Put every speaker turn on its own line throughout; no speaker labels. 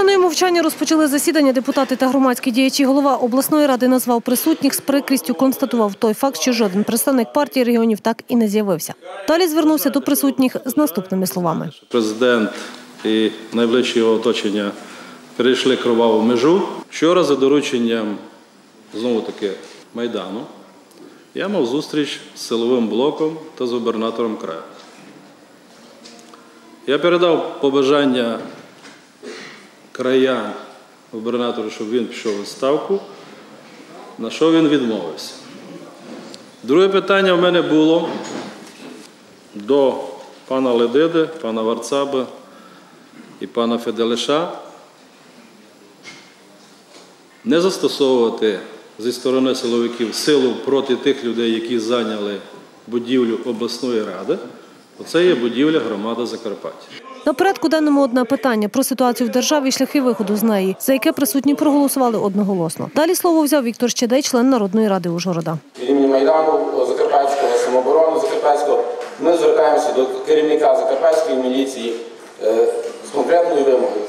Хвилиною мовчання розпочали засідання депутати та громадські діячі. Голова обласної ради назвав присутніх з прикрістю констатував той факт, що жоден представник партії регіонів так і не з'явився. Далі звернувся до присутніх з наступними словами.
Президент і найближче його оточення перейшли кроваву межу. Вчора за дорученням знову таки Майдану я мав зустріч з силовим блоком та з губернатором краю. Я передав побажання краян губернатору, щоб він пішов у відставку, на що він відмовився. Друге питання в мене було до пана Ледиди, пана Варцаби і пана Феделиша не застосовувати зі сторони силовиків силу проти тих людей, які зайняли будівлю обласної ради. Оце є будівля громади Закарпаття.
На порядку денному одне питання про ситуацію в державі і шляхи виходу з неї, за яке присутні проголосували одноголосно. Далі слово взяв Віктор Щедей, член Народної ради Ужгорода.
від імені Майдану Закарпатського самооборони Закарпатського ми звертаємося до керівника Закарпатської міліції е, з конкретною вимогою.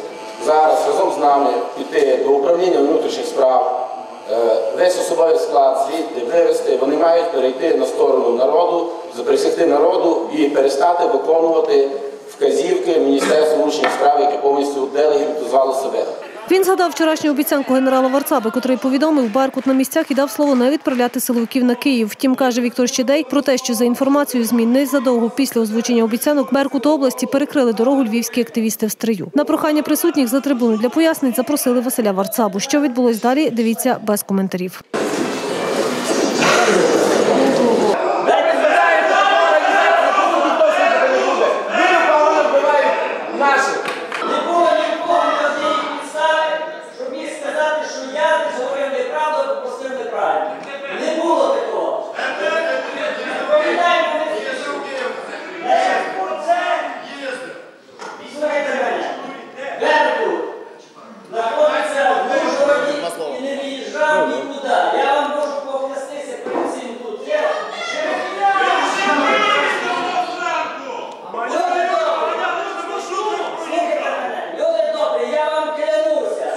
Зараз разом з нами піти до управління внутрішніх справ, е, весь особовий склад звідти вивести. Вони мають перейти на сторону народу, заприсягти народу і перестати виконувати вказівки Міністерства внутрішніх справ, яке повністю делегітизувало себе.
Він згадав вчорашню обіцянку генерала Варцаби, котрий повідомив Беркут на місцях і дав слово не відправляти силовиків на Київ. Втім, каже Віктор Щедей про те, що за інформацією ЗМІ незадовго після озвучення обіцянок Беркут області перекрили дорогу львівські активісти в стрию. На прохання присутніх за трибуну для пояснень запросили Василя Варцабу. Що відбулось далі? Дивіться без коментарів.
Дайте питання, що організація, кому ніхто сюди не буде. Люди погано вбивають наших.
Не було нікого на тій підставі, щоб міг сказати, що я десь говорив неправду або постив неправильно. Не було такого. Відповідаємо ми. Значить, оце, слухайте мене, Беркут знаходиться в Ужгороді і не виїжджав нікуди. Я вам можу поклястися перед цим тут. Є. Люди добрі, слухайте мене, люди добрі, я вам клянуся.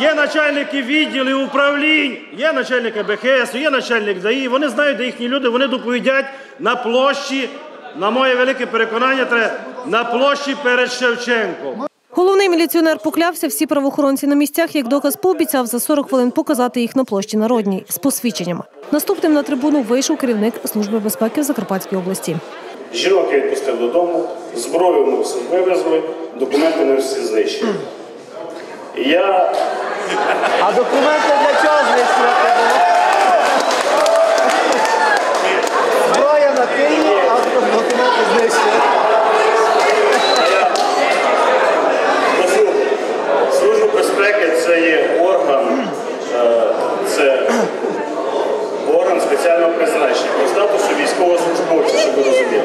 Є начальники відділів управлінь, є начальник АБХС, є начальник ДАІ. Вони знають, де їхні люди, вони доповідять на площі. На моє велике переконання, треба на площі перед Шевченком.
Головний міліціонер поклявся, всі правоохоронці на місцях, як доказ пообіцяв за 40 хвилин показати їх на площі Народній з посвідченнями. Наступним на трибуну вийшов керівник Служби безпеки в Закарпатській області.
Жінок я відпустив додому, зброю ми всі вивезли, документи ми всі знищили. Я
А документи для чого знищувати було? Зброя на Київ, а документи знищили.
кажу, Служба безпеки це є орган, е, це орган спеціального призначення по статусу військовослужбовця, щоб ви розуміли.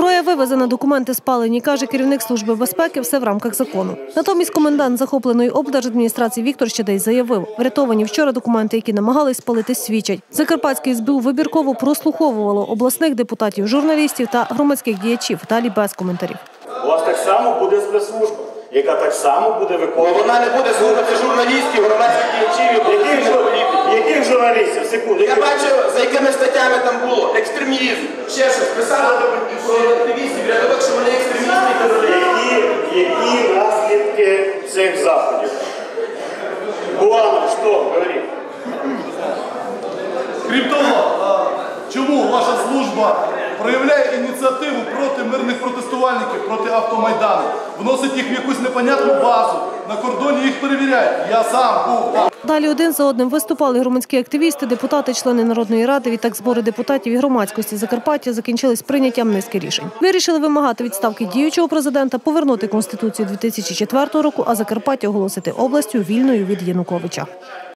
Зброя вивезена, документи спалені, каже керівник Служби безпеки, все в рамках закону. Натомість комендант захопленої облдержадміністрації Віктор Щедей заявив, врятовані вчора документи, які намагались спалити, свідчать. Закарпатський СБУ вибірково прослуховувало обласних депутатів, журналістів та громадських діячів. Далі без коментарів.
У вас так само буде спецслужба, яка так само буде виконувати.
Вона не буде слухати журналістів, громадських діячів, і
Яких, журналістів? Секунду.
Я
яких-
бачив, за якими статтями там було. Екстремізм, ще щось. Писали про активістів, рядових, що вони екстремісти і терористи.
Які, які наслідки цих заходів? Буан, що? Говори.
Крім того, чому ваша служба проявляє ініціативу проти мирних протестувальників, проти автомайдану, вносить їх в якусь непонятну базу, на кордоні їх перевіряють. Я сам був там.
Далі один за одним виступали громадські активісти, депутати, члени Народної ради. Відтак збори депутатів і громадськості Закарпаття закінчились прийняттям низки рішень. Вирішили вимагати відставки діючого президента, повернути конституцію 2004 року, а Закарпаття оголосити областю вільною від Януковича.